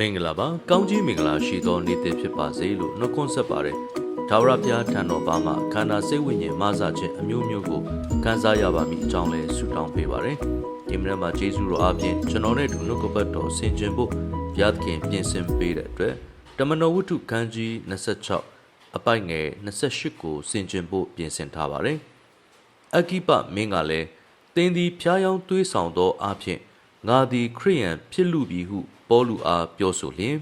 မင်္ဂလာပါကောင်းကြီးမင်္ဂလာရှိသောနေ့တစ်ဖြစ်ပါစေလို့နှုတ်ခွန်းဆက်ပါတယ်ဒါဝရဘုရားထံတော်ပါမှာခန္ဓာစိတ်ဝိညာဉ်မဆခြင်းအမျိုးမျိုးကိုခံစားရပါမိအကြောင်းလဲဆုတောင်းပေးပါတယ်ဒီမနေ့မှာယေရှုတော်အပြင်ကျွန်တော်နဲ့အတူနှုတ်ကပတ်တော်ဆင်ခြင်ဖို့ဘုရားသခင်ပြင်ဆင်ပေးတဲ့အတွက်တမန်တော်ဝတ္ထုခန်းကြီး26အပိုက်ငယ်28ကိုဆင်ခြင်ဖို့ပြင်ဆင်ထားပါတယ်အကိပမင်းကလည်းတင်းသည်ဖျားယောင်းသွေးဆောင်သောအဖြစ်ငါသည်ခရိယန်ဖြစ်လူပြီဟု ပေါလုအားပြောဆိုလျင်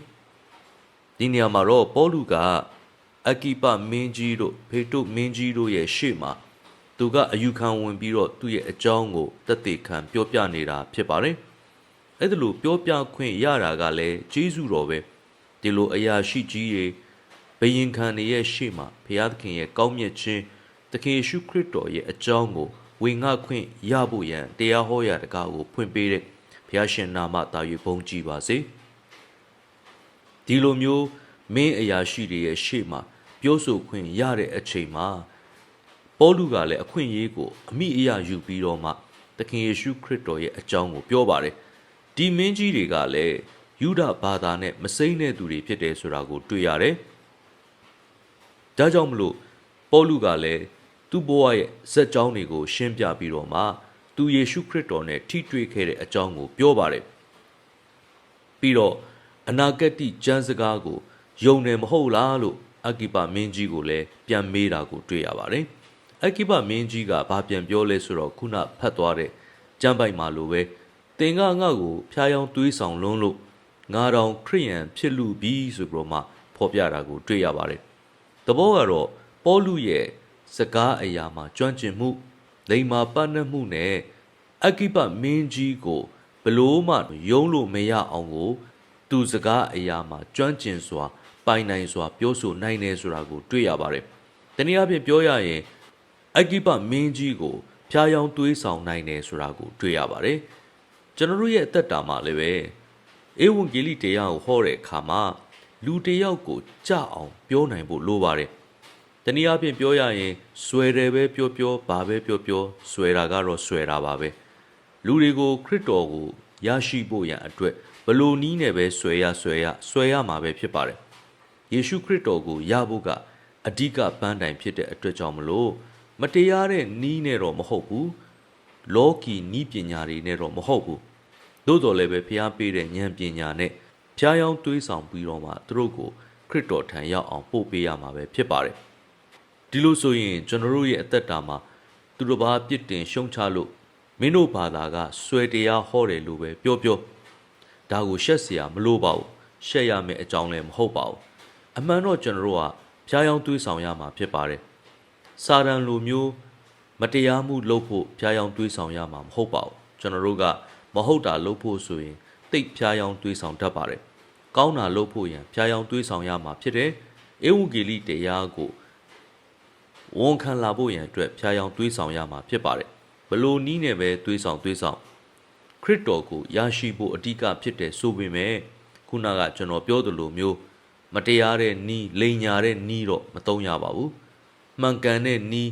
ဒီနေရာမှာတော့ပေါလုကအကိပမင်းကြီးတို့ဖေတုမင်းကြီးတို့ရဲ့ရှေ့မှာသူကအယူခံဝင်ပြီးတော့သူ့ရဲ့အကြောင်းကိုတက်တေခံပြောပြနေတာဖြစ်ပါတယ်အဲ့ဒါလို့ပြောပြခွင့်ရတာကလည်းဂျေဇုတော်ပဲဒီလိုအရာရှိကြီးတွေဘယင်ခံတွေရဲ့ရှေ့မှာဘုရားသခင်ရဲ့ကောင်းမြတ်ခြင်းသခင်ယေရှုခရစ်တော်ရဲ့အကြောင်းကိုဝင်ငါခွင့်ရဖို့ရန်တရားဟောရာတကားကိုဖွင့်ပေးတဲ့ဘု ရားရှင်နာမတာ၍ဘုန်းကြီးပါစေဒီလိုမျိုးမင်းအရာရှိတွေရဲ့ရှေ့မှာပြောဆိုခွင့်ရတဲ့အချိန်မှာပေါလုကလည်းအခွင့်အရေးကိုအမိအယယူပြီးတော့မှသခင်ယေရှုခရစ်တော်ရဲ့အကြောင်းကိုပြောပါတယ်ဒီမင်းကြီးတွေကလည်းယူဒဘာသာနဲ့မစိမ့်တဲ့သူတွေဖြစ်တယ်ဆိုတာကိုတွေ့ရတယ်ဒါကြောင့်မလို့ပေါလုကလည်းသူ့ဘဝရဲ့ဇက်ကြောင်းတွေကို ရှင်းပြပြီးတော့မှ သူယေရှုခရစ်တော်နဲ့ထိတွေ့ခဲ့တဲ့အကြောင်းကိုပြောပါတယ်ပြီးတော့အနာဂတ်တိကျမ်းစကားကိုယုံတယ်မဟုတ်လားလို့အကိပမင်းကြီးကိုလည်းပြန်မေးတာကိုတွေ့ရပါတယ်အကိပမင်းကြီးကဘာပြန်ပြောလဲဆိုတော့ခုနဖတ်သွားတဲ့ကျမ်းပိုက်မှာလိုပဲတင်ကငါ့ကိုဖျားယောင်းတွေးဆောင်လွန်းလို့ငါတောင်ခရိယန်ဖြစ်လူပြီးဆိုပြီးတော့မှဖော်ပြတာကိုတွေ့ရပါတယ်တဘောကတော့ပေါလုရဲ့စကားအရာမှာကျွမ်းကျင်မှု လိမ္မာပတ်နှက်မှုနဲ့အကိပမင်းကြီးကိုဘလို့မှယုံလို့မရအောင်ကို သူစကားအရာမှာကျွမ်းကျင်စွာ ပိုင်နိုင်စွာ ပြောဆိုနိုင်တယ်ဆိုတာကို တွေ့ရပါတယ်။တနည်းအားဖြင့်ပြောရရင်အကိပမင်းကြီးကိုဖျားယောင်းသွေးဆောင်နိုင်တယ်ဆိုတာကို တွေ့ရပါတယ်။ကျွန်တော်တို့ရဲ့အသက်တာမှာလည်းပဲဧဝံဂေလိတရားကိုဟောတဲ့အခါမှာလူတစ်ယောက်ကိုကြအောင် ပြောနိုင်ဖို့လိုပါတယ်။ တနည်းအားဖြင့်ပြောရရင်ဆွဲတယ်ပဲပြောပြောဘာပဲပြောပြောဆွဲတာကတော့ဆွဲတာပါပဲ။လူတွေကိုခရစ်တော်ကိုရရှိဖို့ရန်အတွက်ဘလို့နီးနဲ့ပဲဆွဲရဆွဲရဆွဲရမှာပဲဖြစ်ပါတယ်။ယေရှုခရစ်တော်ကိုရဖို့ကအဓိကပန်းတိုင်ဖြစ်တဲ့အတွက်ကြောင့်မလို့မတရားတဲ့နီးနဲ့တော့မဟုတ်ဘူး။လောကီနီးပညာတွေနဲ့တော့မဟုတ်ဘူး။သို့တော်လည်းပဲဖျားပေးတဲ့ဉာဏ်ပညာနဲ့ဖျားယောင်းတွေးဆောင်ပြီးတော့မှသူတို့ကိုခရစ်တော်ထံရောက်အောင်ပို့ပေးရမှာပဲဖြစ်ပါတယ်။ ဒီလိုဆိုရင်ကျွန်တော်တို့ရဲ့အသက်တာမှာသူတို့ဘာပြစ်တင်ရှုံချလို့မင်းတို့ဘာသာကဆွဲတရားဟောတယ်လို့ပဲပြောပြောဒါကိုရှက်เสียမလို့ပါဘူးရှက်ရမယ့်အကြောင်းလည်းမဟုတ်ပါဘူးအမှန်တော့ကျွန်တော်တို့ကဖျားယောင်းတွေးဆောင်ရမှာဖြစ်ပါတယ်စာရန်လိုမျိုးမတရားမှုလုပ်ဖို့ဖျားယောင်းတွေးဆောင်ရမှာမဟုတ်ပါဘူးကျွန်တော်တို့ကမဟုတ်တာလုပ်ဖို့ဆိုရင်တိတ်ဖျားယောင်းတွေးဆောင်တတ်ပါတယ်ကောင်းတာလုပ်ဖို့ရန်ဖျားယောင်းတွေးဆောင်ရမှာဖြစ်တယ်ဧဝံဂေလိတရားကို ဝန်ခံလာဖို့ရန်အတွက်ဖျားယောင်းတွေးဆောင်ရမှာဖြစ်ပါတယ်ဘလို့နီးနဲ့ပဲတွေးဆောင်တွေးဆောင်ခရစ်တော်ကိုရရှိဖို့အဓိကဖြစ်တယ်ဆိုပေမဲ့ခုနကကျွန်တော်ပြောသလိုမျိုးမတရားတဲ့နီးလိန်ညာတဲ့နီးတော့မသုံးရပါဘူးမှန်ကန်တဲ့နီး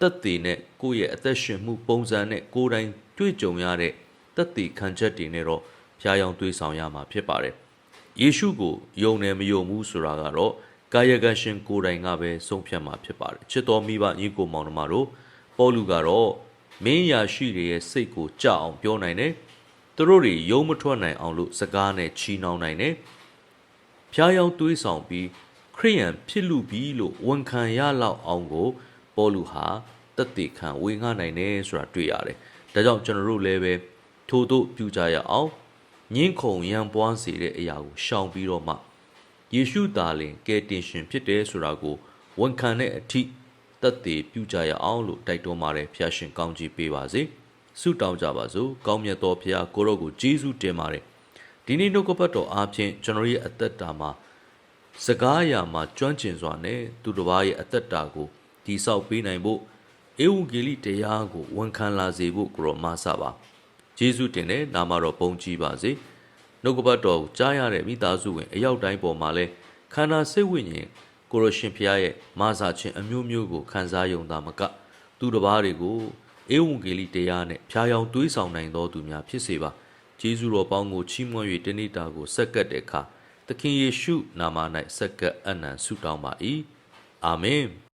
တက်တည်နဲ့ကိုယ့်ရဲ့အသက်ရှင်မှုပုံစံနဲ့ကိုယ်တိုင်တွေ့ကြုံရတဲ့တက်တည်ခံချက်တွေနဲ့တော့ဖျားယောင်းတွေးဆောင်ရမှာဖြစ်ပါတယ်ယေရှုကိုယုံတယ်မယုံဘူးဆိုတာကတော့ ကာယကံရှင်ကိုယ်တိုင်ကပဲဆုံးဖြတ်မှာဖြစ်ပါတယ်ချစ်တော်မိဘညီကိုမောင်နှမတို့ပေါလုကတော့မင်းရာရှိတွေရဲ့စိတ်ကိုကြအောင်ပြောနိုင်တယ်သူတို့တွေယုံမထွက်နိုင်အောင်လို့စကားနဲ့ချီနှောင်နိုင်တယ်ဖျားယောင်းတွေးဆောင်ပြီးခရိယန်ဖြစ်လူပြီးလို့ဝန်ခံရလောက်အောင်ကိုပေါလုဟာတက်တေခံဝေငှနိုင်တယ်ဆိုတာတွေ့ရတယ်ဒါကြောင့်ကျွန်တော်တို့လည်းပဲထို့သို့ပြုကြရအောင်ညှင်းခုန်ရံပွားစေတဲ့အရာကိုရှောင်ပြီးတော့မှ ယေရှုသားလင်ကယ်တင်ရှင်ဖြစ်တယ်ဆိုတာကိုဝန်ခံတဲ့အထိတက်တည်ပြုကြရအောင်လို့တိုက်တွန်းပါတယ်ဖျားရှင်ကောင်းကြီးပေးပါစေဆုတောင်းကြပါစို့ကောင်းမြတ်သောဖျားကိုရောကိုဂျေဇုတင်ပါတယ်ဒီနေ့နှုတ်ကပတ်တော်အားဖြင့်ကျွန်တော်ရဲ့အသက်တာမှာစကားအရာမှာကျွမ်းကျင်စွာနဲ့သူတစ်ပါးရဲ့အသက်တာကိုတိဆောက်ပေးနိုင်ဖို့ဧဝံဂေလိတရားကိုဝန်ခံလာစေဖို့ကိုရောမဆပါဂျေဇုတင်တဲ့နာမတော်ပုံကြီးပါစေ နှုတ်ကပတ်တော်ကိုကြားရတဲ့မိသားစုဝင်အရောက်တိုင်းပေါ်မှာလဲခန္ဓာစိတ်ဝိညာဉ်ကိုရရှင်ဖျားရဲ့မာစာခြင်းအမျိုးမျိုးကိုခံစားယုံတာမက သူတစ်ပါးတွေကိုဧဝံဂေလိတရားနဲ့ဖျားယောင်းတွေးဆောင်နိုင်သောသူများဖြစ်စေပါဂျေဇုတော်ပေါင်းကိုချီးမွမ်း၍တနေ့တာကိုဆက်ကပ်တဲ့အခါသခင်ယေရှုနာမ၌စက္ကပ်အနံဆုတောင်းပါ၏အာမင်